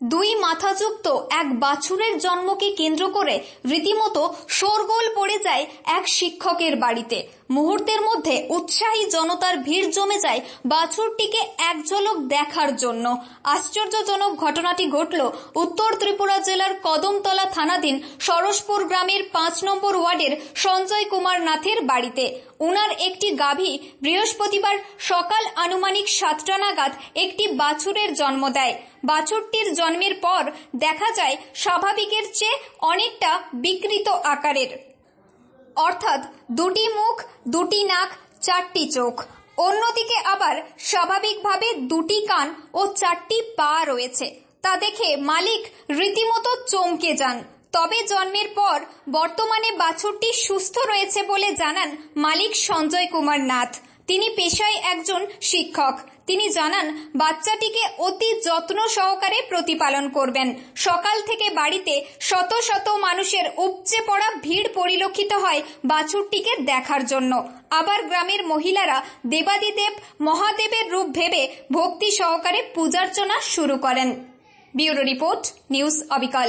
দুই মাথাযুক্ত এক বাছুরের জন্মকে কেন্দ্র করে রীতিমতো শোরগোল পড়ে যায় এক শিক্ষকের বাড়িতে। মুহূর্তের মধ্যে উৎসাহী জনতার ভিড় জমে যায় বাছুরটিকে এক ঝলক দেখার জন্য। আশ্চর্যজনক ঘটনাটি ঘটল উত্তর ত্রিপুরা জেলার কদমতলা থানাধীন সরসপুর গ্রামের পাঁচ নম্বর ওয়ার্ডের সঞ্জয় কুমার নাথের বাড়িতে। উনার একটি গাভী বৃহস্পতিবার সকাল আনুমানিক সাতটা নাগাদ একটি বাছুরের জন্ম দেয়। বাছুরটির জন্মের পর দেখা যায় স্বাভাবিকের চেয়ে অনেকটা বিকৃত আকারের। অর্থাৎ দুটি মুখ, দুটি নাক, চারটি চোখ। অন্যদিকে আবার স্বাভাবিকভাবে দুটি কান ও চারটি পা রয়েছে। তা দেখে মালিক রীতিমতো চমকে যান। তবে জন্মের পর বর্তমানে বাছুরটি সুস্থ রয়েছে বলে জানান মালিক সঞ্জয় কুমার নাথ। তিনি পেশায় একজন শিক্ষক। তিনি জানান, বাচ্চাটিকে অতি যত্ন সহকারে প্রতিপালন করবেন। সকাল থেকে বাড়িতে শত শত মানুষের উপচে পড়া ভিড় পরিলক্ষিত হয় বাছুরটিকে দেখার জন্য। আবার গ্রামের মহিলারা দেবাদিদেব মহাদেবের রূপ ভেবে ভক্তি সহকারে পূজার্চনা শুরু করেন। ব্যুরো রিপোর্ট, নিউজ অবিকল।